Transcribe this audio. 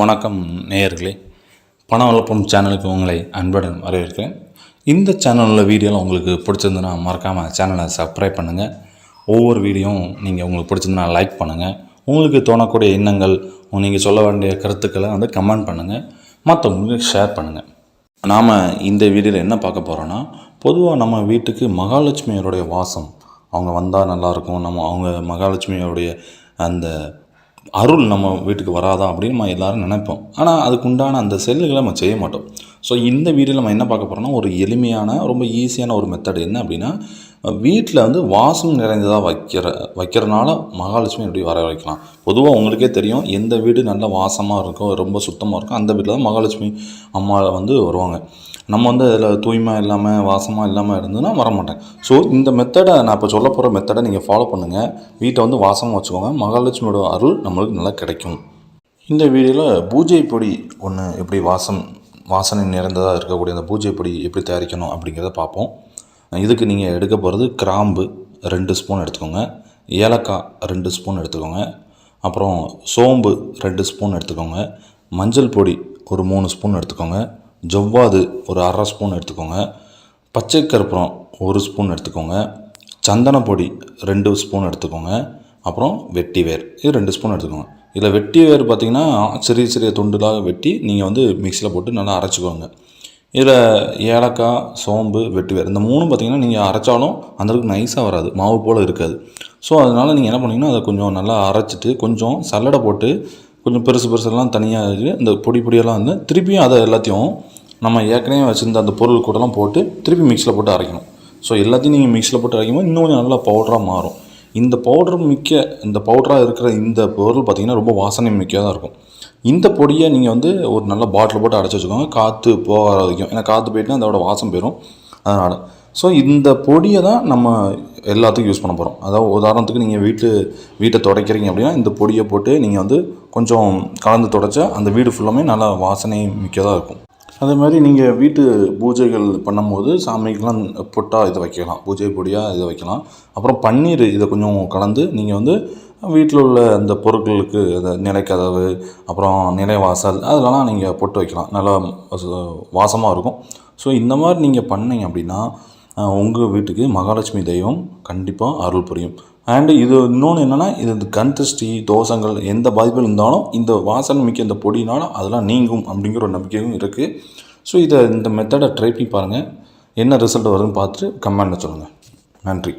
வணக்கம் நேயர்களே. பண வளர்ப்பும் சேனலுக்கு உங்களை அன்புடன் வரவேற்கிறேன். இந்த சேனலில் வீடியோலாம் உங்களுக்கு பிடிச்சிருந்துன்னா மறக்காமல் சேனலை சப்ஸ்கிரைப் பண்ணுங்கள் ஒவ்வொரு வீடியோவும் நீங்கள் உங்களுக்கு பிடிச்சிருந்துன்னா லைக் பண்ணுங்கள் உங்களுக்கு தோணக்கூடிய எண்ணங்கள் நீங்கள் சொல்ல வேண்டிய கருத்துக்களை வந்து கமெண்ட் பண்ணுங்கள் மற்றவங்களுக்கு ஷேர் பண்ணுங்கள் நாம் இந்த வீடியோவில் என்ன பார்க்க போகிறோன்னா பொதுவாக நம்ம வீட்டுக்கு மகாலட்சுமியோடைய வாசம். அவங்க வந்தால் நல்லாயிருக்கும் நம்ம அவங்க மகாலட்சுமியோடைய அந்த அருள் நம்ம வீட்டுக்கு வராதா அப்படின்னு நம்ம எல்லோரும் நினைப்போம். ஆனால் அதுக்குண்டான அந்த செல்லுகளை நம்ம செய்ய மாட்டோம். ஸோ இந்த வீடியோவில் நம்ம என்ன பார்க்க போகிறோம்னா ஒரு எளிமையான ரொம்ப ஈஸியான ஒரு மெத்தட் என்ன அப்படின்னா வீட்டில் வந்து வாசம் நிறைந்ததாக வைக்கிற வைக்கிறனால மகாலட்சுமி எப்படி வர வைக்கலாம். பொதுவாக உங்களுக்கே தெரியும் எந்த வீடு நல்ல வாசமாக இருக்கும் ரொம்ப சுத்தமாக இருக்கும் அந்த வீட்டில் தான் மகாலட்சுமி அம்மா வந்து வருவாங்க. நம்ம வந்து அதில் தூய்மை இல்லாமல் வாசமாக இல்லாமல் இருந்ததுன்னா வர மாட்டேன் ஸோ இந்த மெத்தடை நான் இப்போ சொல்ல போகிற மெத்தடை நீங்கள் ஃபாலோ பண்ணுங்கள் வீட்டை வந்து வாசமாக வச்சுக்கோங்க. மகாலட்சுமியோட அருள் நம்மளுக்கு நல்லா கிடைக்கும். இந்த வீடியோவில் பூஜை பொடி ஒன்று எப்படி வாசம் வாசனை நிறைந்ததாக இருக்கக்கூடிய அந்த பூஜை பொடி எப்படி தயாரிக்கணும் அப்படிங்கிறத பார்ப்போம். இதுக்கு நீங்கள் எடுக்க போகிறது கிராம்பு ரெண்டு ஸ்பூன் எடுத்துக்கோங்க. ஏலக்காய் ரெண்டு ஸ்பூன் எடுத்துக்கோங்க. அப்புறம் சோம்பு ரெண்டு ஸ்பூன் எடுத்துக்கோங்க. மஞ்சள் பொடி ஒரு மூணு ஸ்பூன் எடுத்துக்கோங்க. ஜவ்வாது ஒரு அரை ஸ்பூன் எடுத்துக்கோங்க. பச்சை கற்பூரம் ஒரு ஸ்பூன் எடுத்துக்கோங்க. சந்தன பொடி ரெண்டு ஸ்பூன் எடுத்துக்கோங்க. அப்புறம் வெட்டி வேர் இது ரெண்டு ஸ்பூன் எடுத்துக்கோங்க. இதில் வெட்டி வேர் பார்த்திங்கன்னா சிறிய சிறிய துண்டுலாக வெட்டி நீங்கள் வந்து மிக்சியில் போட்டு நல்லா அரைச்சிக்கோங்க. இதில் ஏலக்காய் சோம்பு வெட்டுவேர் இந்த மூணும் பார்த்திங்கன்னா நீங்கள் அரைச்சாலும் அந்தளவுக்கு நைஸாக வராது. மாவு போல் இருக்காது. ஸோ அதனால் நீங்கள் என்ன பண்ணிங்கன்னா அதை கொஞ்சம் நல்லா அரைச்சிட்டு கொஞ்சம் சல்லடை போட்டு கொஞ்சம் பெருசு பெருசெல்லாம் தனியாக இந்த பொடி பொடியெல்லாம் வந்து திருப்பியும் அதை எல்லாத்தையும் நம்ம ஏற்கனவே வச்சுருந்த அந்த பொருள் கூடலாம் போட்டு திருப்பி மிக்சியில் போட்டு அரைக்கணும். ஸோ எல்லாத்தையும் நீங்கள் மிக்சியில் போட்டு அரைக்கும்போது இன்னும் கொஞ்சம் நல்லா பவுடராக மாறும். இந்த பவுடர் மிக்க இந்த பவுடராக இருக்கிற இந்த பொருள் பார்த்திங்கன்னா ரொம்ப வாசனை மிக்கதாக தான் இருக்கும். இந்த பொடியை நீங்கள் வந்து ஒரு நல்ல பாட்டில் போட்டு அடைச்சி வச்சுக்கோங்க. காற்று போக வரைக்கும். ஏன்னா காற்று போயிட்டுனா அதோட வாசம் போயிடும் அதனால். ஸோ இந்த பொடியை தான் நம்ம எல்லாத்துக்கும் யூஸ் பண்ண போகிறோம் அதாவது உதாரணத்துக்கு நீங்கள் வீட்டு வீட்டை துடைக்கிறீங்க அப்படின்னா இந்த பொடியை போட்டு நீங்கள் வந்து கொஞ்சம் கலந்து துடைச்சா அந்த வீடு ஃபுல்லாமே நல்லா வாசனை மிக்கதாக இருக்கும். அதே மாதிரி நீங்கள் வீட்டு பூஜைகள் பண்ணும்போது சாமிக்கெலாம் பொட்டாக இதை வைக்கலாம் பூஜை பொடியாக இதை வைக்கலாம். அப்புறம் பன்னீர் இதை கொஞ்சம் கலந்து நீங்கள் வந்து வீட்டில் உள்ள அந்த பொருட்களுக்கு அந்த நிலைக்கதவு அப்புறம் நிலைவாசல் அதெல்லாம் நீங்கள் பொட்டு வைக்கலாம். நல்லா வாசமாக இருக்கும். ஸோ இந்த மாதிரி நீங்கள் பண்ணீங்க அப்படின்னா உங்கள் வீட்டுக்கு மகாலட்சுமி தெய்வம் கண்டிப்பாக அருள் புரியும். அண்டு இது இன்னொன்று என்னென்னா இது கந்தஷ்டி தோஷங்கள் எந்த பாதிப்பும் இருந்தாலும் இந்த வாசனை மிக்க இந்த பொடினாலும் அதெல்லாம் நீங்கும் அப்படிங்கிற ஒரு நம்பிக்கையும் இருக்குது ஸோ இதை இந்த மெத்தடை ட்ரை பண்ணி பாருங்கள் என்ன ரிசல்ட் வருதுன்னு பார்த்துட்டு கமெண்ட்டில் சொல்லுங்கள் நன்றி.